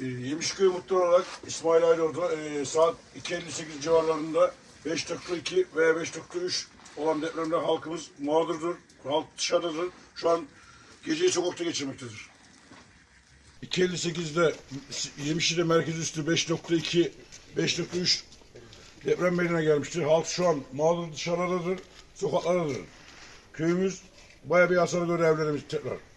E, Yemişköy Muhtar olarak İsmail Aydoğdu e, saat 2.58 civarlarında 5.2 ve 5.3 olan depremde halkımız mağdurdur. Halk dışarıdadır. Şu an geceyi sokakta geçirmektedir. 2.58'de Yemişli merkez üstü 5.2 5.3 deprem meydana gelmiştir. Halk şu an mağdur dışarıdadır, sokaklardadır. Köyümüz bayağı bir hasar gördü evlerimiz tekrar.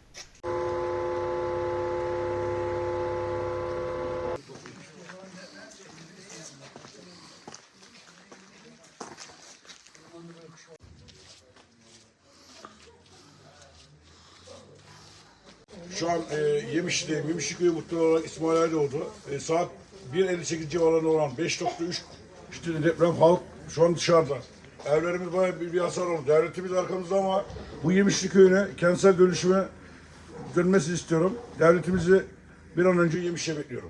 Şu an e. Yemişli Köyü Muhtar olarak İsmail Aydoğdu. E, saat 1.58 civarlarında olan 5.3 işte deprem halk şu an dışarıda. Evlerimiz bayağı bir, bir hasar oldu. Devletimiz arkamızda ama bu Yemişli Köyü'ne kentsel dönüşüme dönmesini istiyorum. Devletimizi bir an önce Yemiş'e bekliyorum.